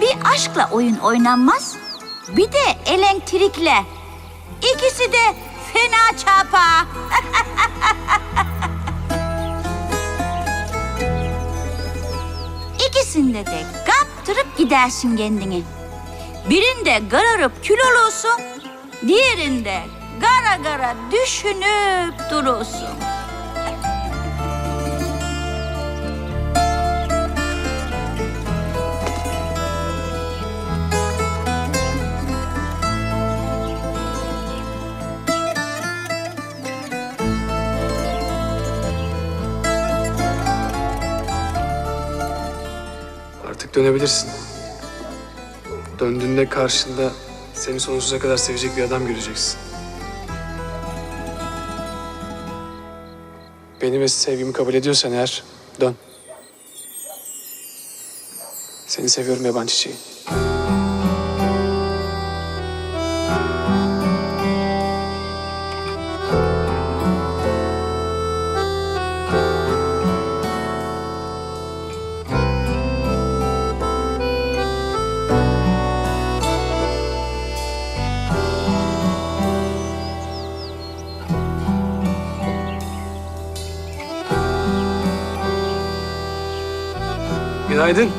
bir aşkla oyun oynanmaz, bir de elektrikle. İkisi de fena çapa. İkisinde de kaptırıp gidersin kendini. Birinde gararıp kül olursun, diğerinde gara gara düşünüp durursun. Artık dönebilirsin. Döndüğünde karşında seni sonsuza kadar sevecek bir adam göreceksin. Beni ve sevgimi kabul ediyorsan eğer dön. Seni seviyorum yaban çiçeği. Günaydın.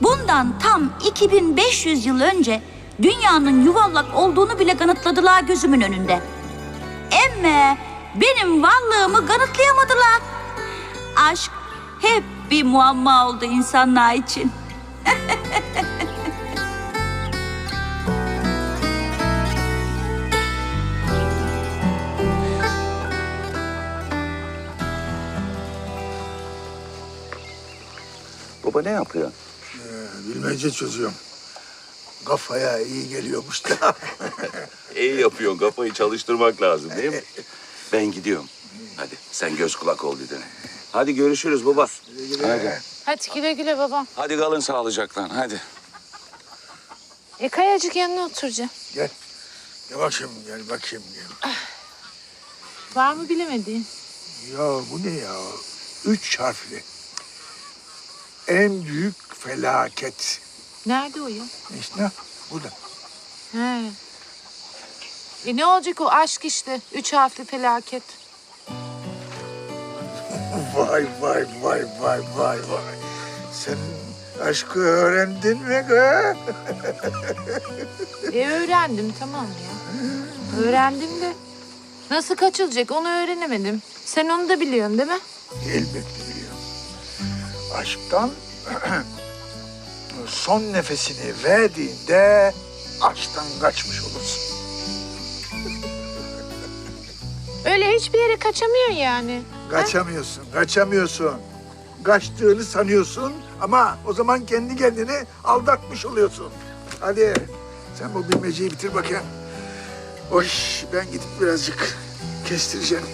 Bundan tam 2500 yıl önce dünyanın yuvarlak olduğunu bile kanıtladılar gözümün önünde. Emme benim varlığımı kanıtlayamadılar. Aşk hep bir muamma oldu insanlar için. Baba ne yapıyor? Bilmece çözüyorum. Kafaya iyi geliyormuş da. İyi yapıyorsun. Kafayı çalıştırmak lazım değil mi? Ben gidiyorum. Hadi sen göz kulak ol dedene. Hadi görüşürüz baba. Hadi. Hadi güle güle babam. Hadi kalın sağlıcakla. Hadi. E kayacık yanına oturacağım. gel. Gel bakayım, gel bakayım. Gel. Var mı bilemediğin? Ya bu ne ya? Üç harfli. En büyük felaket. Nerede o ya? İşte burada. He. E ne olacak o aşk işte. Üç harfli felaket. Vay vay vay vay vay vay. Sen aşkı öğrendin mi kız? E öğrendim tamam ya. Öğrendim de. Nasıl kaçılacak onu öğrenemedim. Sen onu da biliyorsun değil mi? Elbette biliyorum. Aşktan son nefesini verdiğinde aşktan kaçmış olursun. Öyle hiçbir yere kaçamıyorsun yani. Kaçamıyorsun, kaçamıyorsun. Kaçtığını sanıyorsun ama o zaman kendi kendini aldatmış oluyorsun. Hadi sen bu bilmeceyi bitir bakayım. Oy ben gidip birazcık kestireceğim.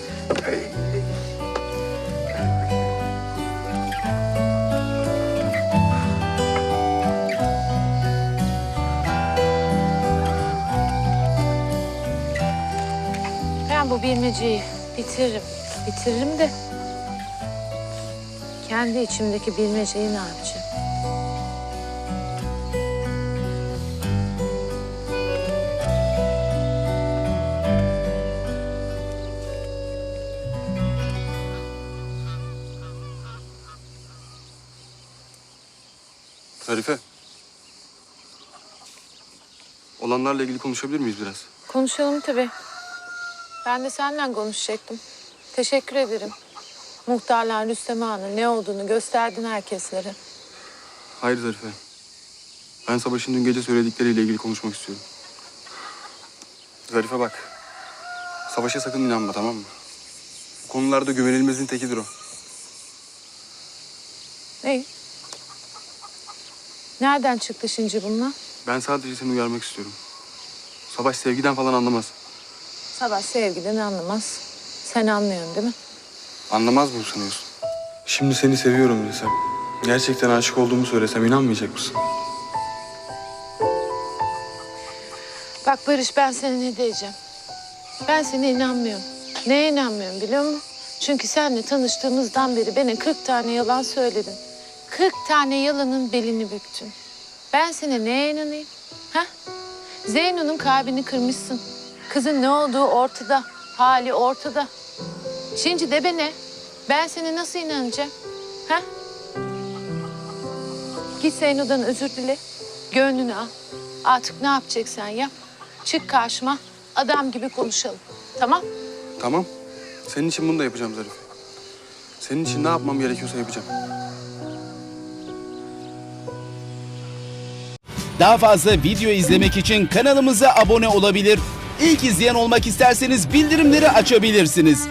Ay. Ben bu bilmeceyi bitiririm. Bitiririm de kendi içimdeki bilmeceyi ne yapacağım? Zarife. Olanlarla ilgili konuşabilir miyiz biraz? Konuşalım tabii. Ben de seninle konuşacaktım. Teşekkür ederim. Muhtarlar Rüstem Ağa'nın ne olduğunu gösterdin herkeslere. Hayır Zarife. Ben Savaş'ın dün gece söyledikleriyle ilgili konuşmak istiyorum. Zarife bak. Savaş'a sakın inanma tamam mı? Bu konularda güvenilmezin tekidir o. Ne? Nereden çıktı şimdi bunlar? Ben sadece seni uyarmak istiyorum. Savaş sevgiden falan anlamaz. Savaş sevgiden anlamaz. Sen anlıyorsun değil mi? Anlamaz mı sanıyorsun? Şimdi seni seviyorum desem. Gerçekten aşık olduğumu söylesem inanmayacak mısın? Bak Barış ben sana ne diyeceğim. Ben sana inanmıyorum. Neye inanmıyorum biliyor musun? Çünkü seninle tanıştığımızdan beri bana 40 tane yalan söyledin. 40 tane yalanın belini büktün. Ben sana neye inanayım? Ha? Zeyno'nun kalbini kırmışsın. Kızın ne olduğu ortada. Hali ortada. Şimdi de bana. Ben sana nasıl inanacağım? Ha? Git Zeyno'dan özür dile. Gönlünü al. Artık ne yapacaksan yap. Çık karşıma. Adam gibi konuşalım. Tamam? Tamam. Senin için bunu da yapacağım Zarife. Senin için ne yapmam gerekiyorsa yapacağım. Daha fazla video izlemek için kanalımıza abone olabilir. İlk izleyen olmak isterseniz bildirimleri açabilirsiniz.